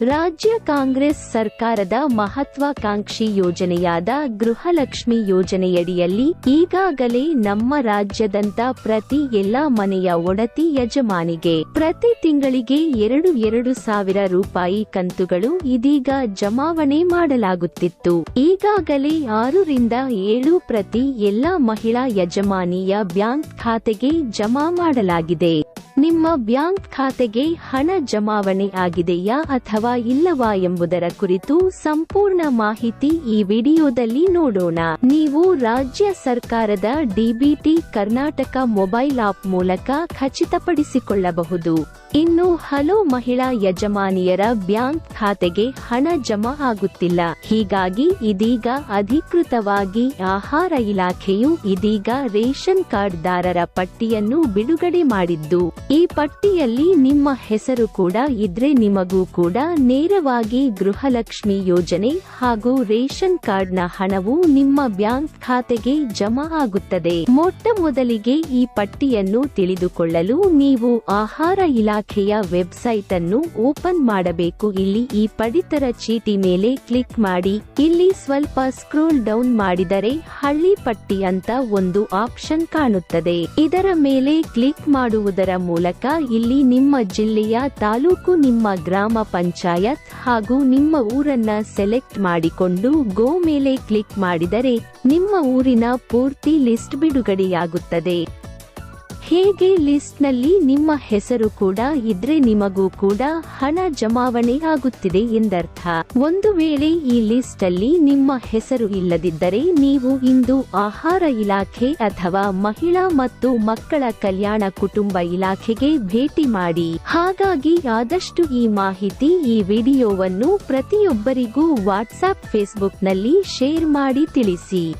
ರಾಜ್ಯ ಕಾಂಗ್ರೆಸ್ ಸರ್ಕಾರದ ಮಹತ್ವಾಕಾಂಕ್ಷಿ ಯೋಜನೆಯಾದ ಗೃಹಲಕ್ಷ್ಮಿ ಯೋಜನೆಯಡಿಯಲ್ಲಿ ಈಗಾಗಲೇ ನಮ್ಮ ರಾಜ್ಯದಂತ ಪ್ರತಿ ಎಲ್ಲಾ ಮನೆಯ ಒಡತಿ ಯಜಮಾನಿಗೆ ಪ್ರತಿ ತಿಂಗಳಿಗೆ ಎರಡು ಎರಡು ಸಾವಿರ ರೂಪಾಯಿ ಕಂತುಗಳು ಇದೀಗ ಜಮಾವಣೆ ಮಾಡಲಾಗುತ್ತಿತ್ತು. ಈಗಾಗಲೇ ಆರರಿಂದ ಏಳು ಪ್ರತಿ ಎಲ್ಲಾ ಮಹಿಳಾ ಯಜಮಾನಿಯ ಬ್ಯಾಂಕ್ ಖಾತೆಗೆ ಜಮಾ ಮಾಡಲಾಗಿದೆ. ನಿಮ್ಮ ಬ್ಯಾಂಕ್ ಖಾತೆಗೆ ಹಣ ಜಮಾವಣೆ ಆಗಿದೆಯಾ ಅಥವಾ ಇಲ್ಲವಾ ಎಂಬುದರ ಕುರಿತು ಸಂಪೂರ್ಣ ಮಾಹಿತಿ ಈ ವಿಡಿಯೋದಲ್ಲಿ ನೋಡೋಣ. ನೀವು ರಾಜ್ಯ ಸರ್ಕಾರದ ಡಿಬಿಟಿ ಕರ್ನಾಟಕ ಮೊಬೈಲ್ ಆಪ್ ಮೂಲಕ ಖಚಿತಪಡಿಸಿಕೊಳ್ಳಬಹುದು. ಇನ್ನು ಹಲವು ಮಹಿಳಾ ಯಜಮಾನಿಯರ ಬ್ಯಾಂಕ್ ಖಾತೆಗೆ ಹಣ ಜಮಾ ಆಗುತ್ತಿಲ್ಲ. ಹೀಗಾಗಿ ಇದೀಗ ಅಧಿಕೃತವಾಗಿ ಆಹಾರ ಇಲಾಖೆಯು ಇದೀಗ ರೇಷನ್ ಕಾರ್ಡ್ ದಾರರ ಪಟ್ಟಿಯನ್ನು ಬಿಡುಗಡೆ ಮಾಡಿದ್ದು, ಈ ಪಟ್ಟಿಯಲ್ಲಿ ನಿಮ್ಮ ಹೆಸರು ಕೂಡ ಇದ್ರೆ ನಿಮಗೂ ಕೂಡ ನೇರವಾಗಿ ಗೃಹಲಕ್ಷ್ಮಿ ಯೋಜನೆ ಹಾಗೂ ರೇಷನ್ ಕಾರ್ಡ್ನ ಹಣವು ನಿಮ್ಮ ಬ್ಯಾಂಕ್ ಖಾತೆಗೆ ಜಮಾ ಆಗುತ್ತದೆ. ಮೊಟ್ಟ ಮೊದಲಿಗೆ ಈ ಪಟ್ಟಿಯನ್ನು ತಿಳಿದುಕೊಳ್ಳಲು ನೀವು ಆಹಾರ ಇಲಾಖೆಯ ವೆಬ್ಸೈಟ್ ಅನ್ನು ಓಪನ್ ಮಾಡಬೇಕು. ಇಲ್ಲಿ ಈ ಪಡಿತರ ಚೀಟಿ ಮೇಲೆ ಕ್ಲಿಕ್ ಮಾಡಿ. ಇಲ್ಲಿ ಸ್ವಲ್ಪ ಸ್ಕ್ರೋಲ್ ಡೌನ್ ಮಾಡಿದರೆ ಹಳ್ಳಿ ಪಟ್ಟಿ ಅಂತ ಒಂದು ಆಪ್ಷನ್ ಕಾಣುತ್ತದೆ. ಇದರ ಮೇಲೆ ಕ್ಲಿಕ್ ಮಾಡುವುದರ ಮೂಲಕ ಇಲ್ಲಿ ನಿಮ್ಮ ಜಿಲ್ಲೆಯ ತಾಲೂಕು, ನಿಮ್ಮ ಗ್ರಾಮ ಪಂಚಾಯತ್ ಹಾಗೂ ನಿಮ್ಮ ಊರನ್ನ ಸೆಲೆಕ್ಟ್ ಮಾಡಿಕೊಂಡು ಗೋ ಮೇಲೆ ಕ್ಲಿಕ್ ಮಾಡಿದರೆ ನಿಮ್ಮ ಊರಿನ ಪೂರ್ತಿ ಲಿಸ್ಟ್ ಬಿಡುಗಡೆಯಾಗುತ್ತದೆ. ಹೇಗೆ ಲಿಸ್ಟ್ನಲ್ಲಿ ನಿಮ್ಮ ಹೆಸರು ಕೂಡ ಇದ್ರೆ ನಿಮಗೂ ಕೂಡ ಹಣ ಜಮಾವಣೆ ಆಗುತ್ತಿದೆ ಎಂದರ್ಥ. ಒಂದು ವೇಳೆ ಈ ಲಿಸ್ಟ್ ಅಲ್ಲಿ ನಿಮ್ಮ ಹೆಸರು ಇಲ್ಲದಿದ್ದರೆ ನೀವು ಇಂದು ಆಹಾರ ಇಲಾಖೆ ಅಥವಾ ಮಹಿಳಾ ಮತ್ತು ಮಕ್ಕಳ ಕಲ್ಯಾಣ ಕುಟುಂಬ ಇಲಾಖೆಗೆ ಭೇಟಿ ಮಾಡಿ. ಹಾಗಾಗಿ ಆದಷ್ಟು ಈ ಮಾಹಿತಿ ಈ ವಿಡಿಯೋವನ್ನು ಪ್ರತಿಯೊಬ್ಬರಿಗೂ ವಾಟ್ಸ್ಆಪ್ ಫೇಸ್ಬುಕ್ನಲ್ಲಿ ಶೇರ್ ಮಾಡಿ ತಿಳಿಸಿ.